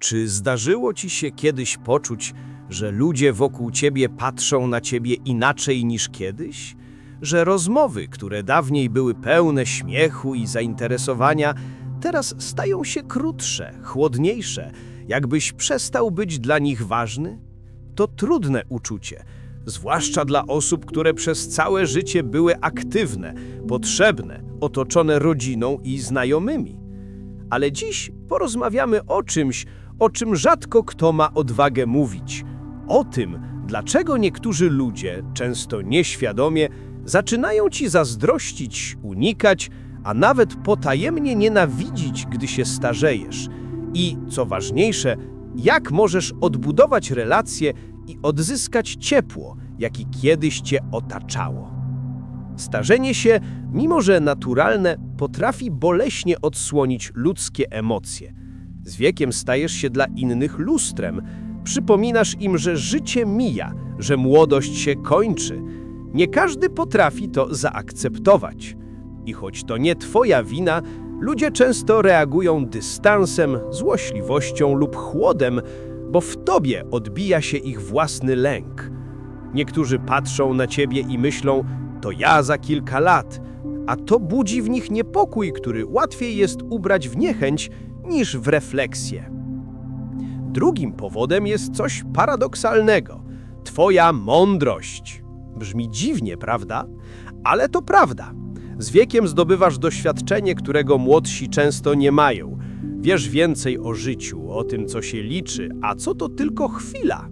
Czy zdarzyło ci się kiedyś poczuć, że ludzie wokół ciebie patrzą na ciebie inaczej niż kiedyś? Że rozmowy, które dawniej były pełne śmiechu i zainteresowania, teraz stają się krótsze, chłodniejsze, jakbyś przestał być dla nich ważny? To trudne uczucie, zwłaszcza dla osób, które przez całe życie były aktywne, potrzebne, otoczone rodziną i znajomymi. Ale dziś porozmawiamy o czymś, o czym rzadko kto ma odwagę mówić. O tym, dlaczego niektórzy ludzie, często nieświadomie, zaczynają ci zazdrościć, unikać, a nawet potajemnie nienawidzić, gdy się starzejesz. I, co ważniejsze, jak możesz odbudować relacje i odzyskać ciepło, jakie kiedyś cię otaczało. Starzenie się, mimo że naturalne, potrafi boleśnie odsłonić ludzkie emocje. Z wiekiem stajesz się dla innych lustrem. Przypominasz im, że życie mija, że młodość się kończy. Nie każdy potrafi to zaakceptować. I choć to nie twoja wina, ludzie często reagują dystansem, złośliwością lub chłodem, bo w tobie odbija się ich własny lęk. Niektórzy patrzą na ciebie i myślą, to ja za kilka lat, a to budzi w nich niepokój, który łatwiej jest ubrać w niechęć niż w refleksję. Drugim powodem jest coś paradoksalnego. Twoja mądrość. Brzmi dziwnie, prawda? Ale to prawda. Z wiekiem zdobywasz doświadczenie, którego młodsi często nie mają. Wiesz więcej o życiu, o tym, co się liczy, a co to tylko chwila.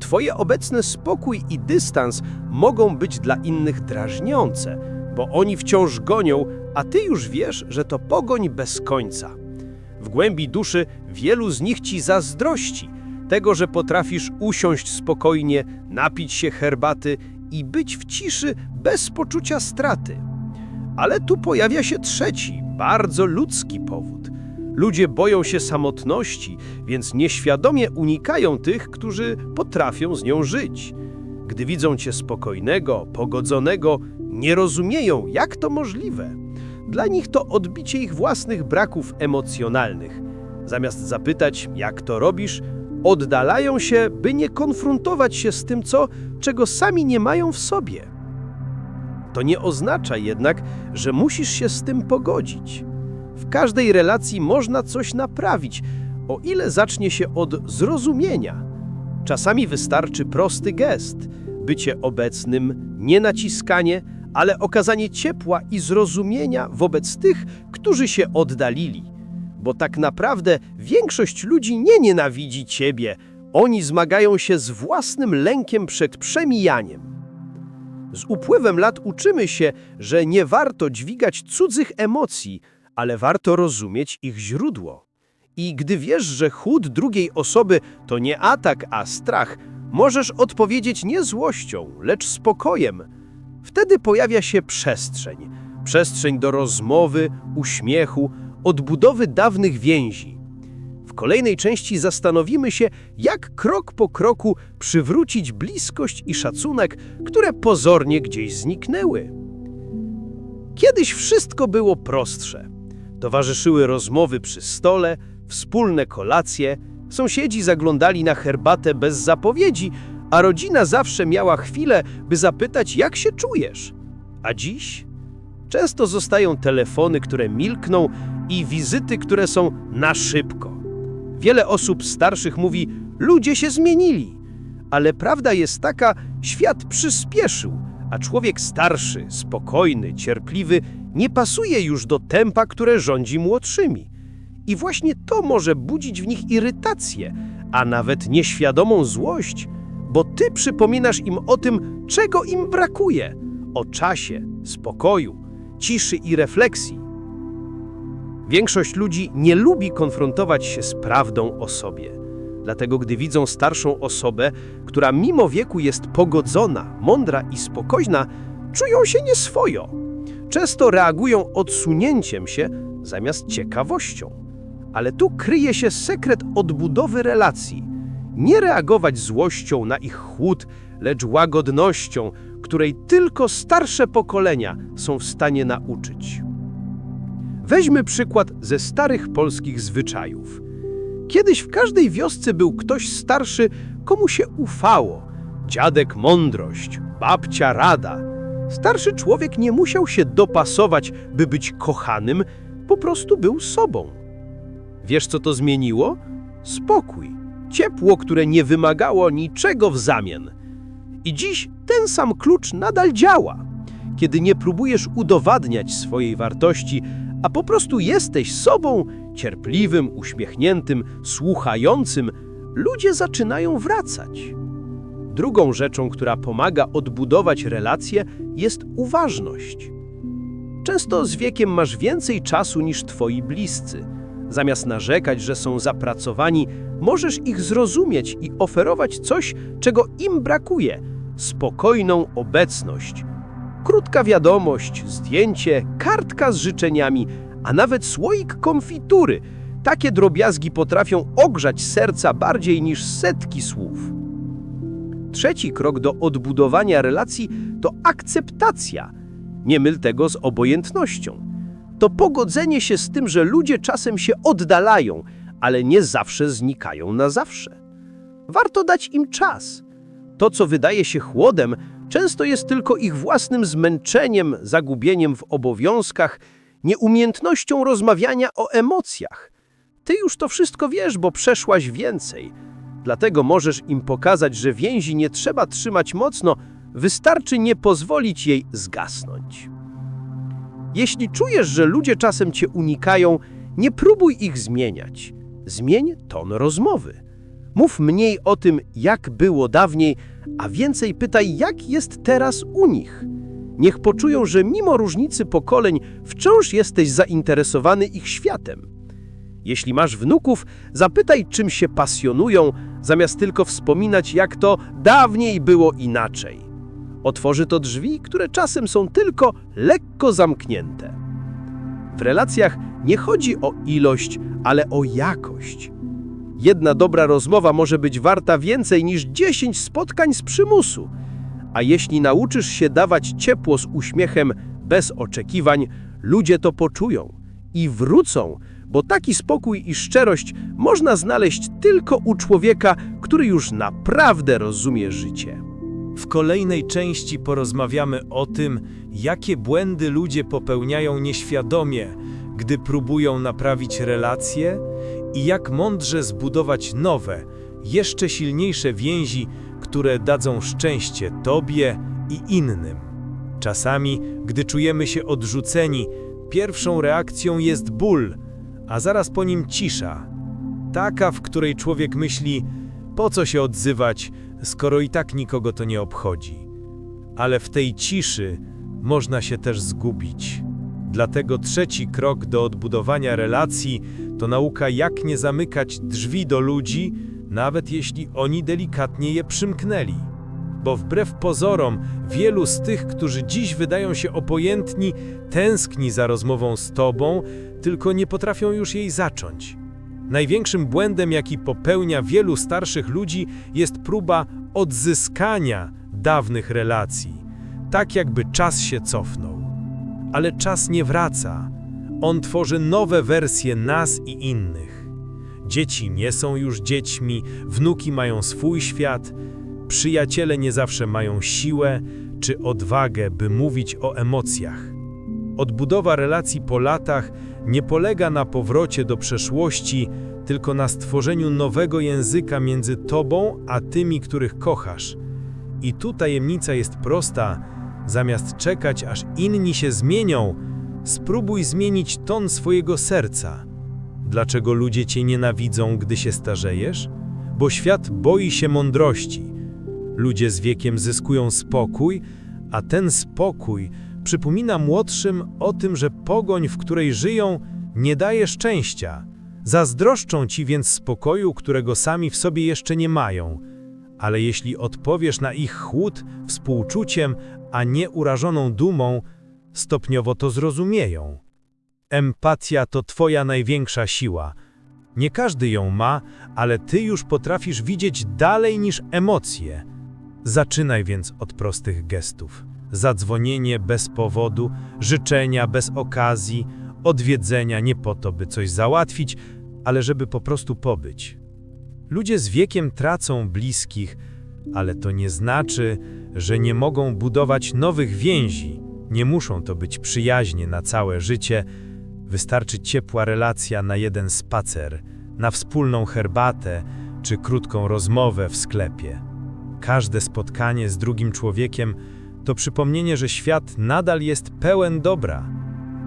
Twoje obecny spokój i dystans mogą być dla innych drażniące, bo oni wciąż gonią, a ty już wiesz, że to pogoń bez końca. W głębi duszy wielu z nich ci zazdrości tego, że potrafisz usiąść spokojnie, napić się herbaty i być w ciszy bez poczucia straty. Ale tu pojawia się trzeci, bardzo ludzki powód. Ludzie boją się samotności, więc nieświadomie unikają tych, którzy potrafią z nią żyć. Gdy widzą cię spokojnego, pogodzonego, nie rozumieją, jak to możliwe. Dla nich to odbicie ich własnych braków emocjonalnych. Zamiast zapytać, jak to robisz, oddalają się, by nie konfrontować się z tym, co, czego sami nie mają w sobie. To nie oznacza jednak, że musisz się z tym pogodzić. W każdej relacji można coś naprawić, o ile zacznie się od zrozumienia. Czasami wystarczy prosty gest, bycie obecnym, nie naciskanie, ale okazanie ciepła i zrozumienia wobec tych, którzy się oddalili. Bo tak naprawdę większość ludzi nie nienawidzi ciebie, oni zmagają się z własnym lękiem przed przemijaniem. Z upływem lat uczymy się, że nie warto dźwigać cudzych emocji, ale warto rozumieć ich źródło. I gdy wiesz, że chłód drugiej osoby to nie atak, a strach, możesz odpowiedzieć nie złością, lecz spokojem. Wtedy pojawia się przestrzeń. Przestrzeń do rozmowy, uśmiechu, odbudowy dawnych więzi. W kolejnej części zastanowimy się, jak krok po kroku przywrócić bliskość i szacunek, które pozornie gdzieś zniknęły. Kiedyś wszystko było prostsze. Towarzyszyły rozmowy przy stole, wspólne kolacje, sąsiedzi zaglądali na herbatę bez zapowiedzi, a rodzina zawsze miała chwilę, by zapytać, jak się czujesz. A dziś? Często zostają telefony, które milkną i wizyty, które są na szybko. Wiele osób starszych mówi, ludzie się zmienili. Ale prawda jest taka, świat przyspieszył, a człowiek starszy, spokojny, cierpliwy nie pasuje już do tempa, które rządzi młodszymi. I właśnie to może budzić w nich irytację, a nawet nieświadomą złość, bo ty przypominasz im o tym, czego im brakuje o czasie, spokoju, ciszy i refleksji. Większość ludzi nie lubi konfrontować się z prawdą o sobie. Dlatego, gdy widzą starszą osobę, która mimo wieku jest pogodzona, mądra i spokojna, czują się nieswojo. Często reagują odsunięciem się zamiast ciekawością. Ale tu kryje się sekret odbudowy relacji. Nie reagować złością na ich chłód, lecz łagodnością, której tylko starsze pokolenia są w stanie nauczyć. Weźmy przykład ze starych polskich zwyczajów. Kiedyś w każdej wiosce był ktoś starszy, komu się ufało. Dziadek mądrość, babcia rada. Starszy człowiek nie musiał się dopasować, by być kochanym, po prostu był sobą. Wiesz, co to zmieniło? Spokój, ciepło, które nie wymagało niczego w zamian. I dziś ten sam klucz nadal działa. Kiedy nie próbujesz udowadniać swojej wartości, a po prostu jesteś sobą, cierpliwym, uśmiechniętym, słuchającym, ludzie zaczynają wracać. Drugą rzeczą, która pomaga odbudować relacje, jest uważność. Często z wiekiem masz więcej czasu niż twoi bliscy. Zamiast narzekać, że są zapracowani, możesz ich zrozumieć i oferować coś, czego im brakuje spokojną obecność. Krótka wiadomość, zdjęcie, kartka z życzeniami, a nawet słoik konfitury. Takie drobiazgi potrafią ogrzać serca bardziej niż setki słów. Trzeci krok do odbudowania relacji to akceptacja. Nie myl tego z obojętnością. To pogodzenie się z tym, że ludzie czasem się oddalają, ale nie zawsze znikają na zawsze. Warto dać im czas. To, co wydaje się chłodem, często jest tylko ich własnym zmęczeniem, zagubieniem w obowiązkach, nieumiejętnością rozmawiania o emocjach. Ty już to wszystko wiesz, bo przeszłaś więcej. Dlatego możesz im pokazać, że więzi nie trzeba trzymać mocno, wystarczy nie pozwolić jej zgasnąć. Jeśli czujesz, że ludzie czasem cię unikają, nie próbuj ich zmieniać. Zmień ton rozmowy. Mów mniej o tym, jak było dawniej, a więcej pytaj, jak jest teraz u nich. Niech poczują, że mimo różnicy pokoleń wciąż jesteś zainteresowany ich światem. Jeśli masz wnuków, zapytaj, czym się pasjonują, zamiast tylko wspominać, jak to dawniej było inaczej. Otworzy to drzwi, które czasem są tylko lekko zamknięte. W relacjach nie chodzi o ilość, ale o jakość. Jedna dobra rozmowa może być warta więcej niż 10 spotkań z przymusu. A jeśli nauczysz się dawać ciepło z uśmiechem, bez oczekiwań, ludzie to poczują i wrócą, bo taki spokój i szczerość można znaleźć tylko u człowieka, który już naprawdę rozumie życie. W kolejnej części porozmawiamy o tym, jakie błędy ludzie popełniają nieświadomie, gdy próbują naprawić relacje i jak mądrze zbudować nowe, jeszcze silniejsze więzi, które dadzą szczęście Tobie i innym. Czasami, gdy czujemy się odrzuceni, pierwszą reakcją jest ból, a zaraz po nim cisza. Taka, w której człowiek myśli, po co się odzywać, skoro i tak nikogo to nie obchodzi. Ale w tej ciszy można się też zgubić. Dlatego trzeci krok do odbudowania relacji to nauka, jak nie zamykać drzwi do ludzi, nawet jeśli oni delikatnie je przymknęli. Bo wbrew pozorom, wielu z tych, którzy dziś wydają się obojętni, tęskni za rozmową z tobą, tylko nie potrafią już jej zacząć. Największym błędem, jaki popełnia wielu starszych ludzi, jest próba odzyskania dawnych relacji, tak jakby czas się cofnął. Ale czas nie wraca. On tworzy nowe wersje nas i innych. Dzieci nie są już dziećmi, wnuki mają swój świat, przyjaciele nie zawsze mają siłę czy odwagę, by mówić o emocjach. Odbudowa relacji po latach nie polega na powrocie do przeszłości, tylko na stworzeniu nowego języka między tobą a tymi, których kochasz. I tu tajemnica jest prosta: zamiast czekać, aż inni się zmienią, spróbuj zmienić ton swojego serca. Dlaczego ludzie cię nienawidzą, gdy się starzejesz? Bo świat boi się mądrości. Ludzie z wiekiem zyskują spokój, a ten spokój przypomina młodszym o tym, że pogoń, w której żyją, nie daje szczęścia. Zazdroszczą ci więc spokoju, którego sami w sobie jeszcze nie mają. Ale jeśli odpowiesz na ich chłód współczuciem, a nie urażoną dumą, stopniowo to zrozumieją. Empatia to twoja największa siła. Nie każdy ją ma, ale ty już potrafisz widzieć dalej niż emocje. Zaczynaj więc od prostych gestów. Zadzwonienie bez powodu, życzenia bez okazji, odwiedzenia nie po to, by coś załatwić, ale żeby po prostu pobyć. Ludzie z wiekiem tracą bliskich, ale to nie znaczy, że nie mogą budować nowych więzi. Nie muszą to być przyjaźnie na całe życie. Wystarczy ciepła relacja na jeden spacer, na wspólną herbatę czy krótką rozmowę w sklepie. Każde spotkanie z drugim człowiekiem to przypomnienie, że świat nadal jest pełen dobra.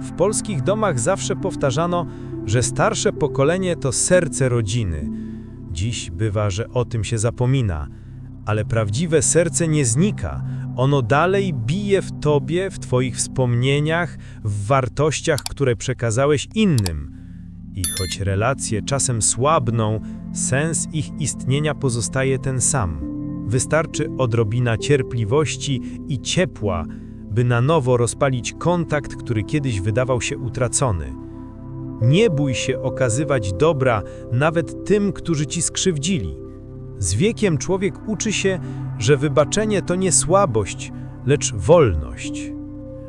W polskich domach zawsze powtarzano, że starsze pokolenie to serce rodziny. Dziś bywa, że o tym się zapomina, ale prawdziwe serce nie znika. Ono dalej bije w tobie, w twoich wspomnieniach, w wartościach, które przekazałeś innym. I choć relacje czasem słabną, sens ich istnienia pozostaje ten sam. Wystarczy odrobina cierpliwości i ciepła, by na nowo rozpalić kontakt, który kiedyś wydawał się utracony. Nie bój się okazywać dobra nawet tym, którzy ci skrzywdzili. Z wiekiem człowiek uczy się, że wybaczenie to nie słabość, lecz wolność.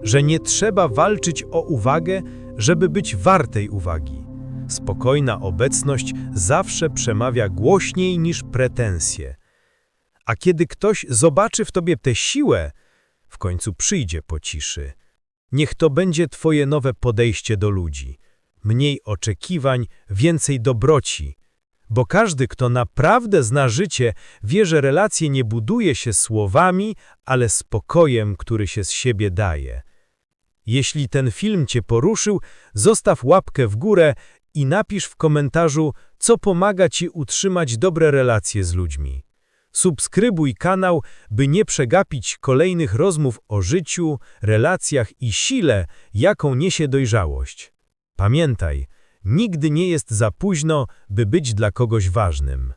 Że nie trzeba walczyć o uwagę, żeby być wartej uwagi. Spokojna obecność zawsze przemawia głośniej niż pretensje. A kiedy ktoś zobaczy w tobie tę siłę, w końcu przyjdzie po ciszy. Niech to będzie twoje nowe podejście do ludzi. Mniej oczekiwań, więcej dobroci. Bo każdy, kto naprawdę zna życie, wie, że relacje nie buduje się słowami, ale spokojem, który się z siebie daje. Jeśli ten film cię poruszył, zostaw łapkę w górę i napisz w komentarzu, co pomaga ci utrzymać dobre relacje z ludźmi. Subskrybuj kanał, by nie przegapić kolejnych rozmów o życiu, relacjach i sile, jaką niesie dojrzałość. Pamiętaj, nigdy nie jest za późno, by być dla kogoś ważnym.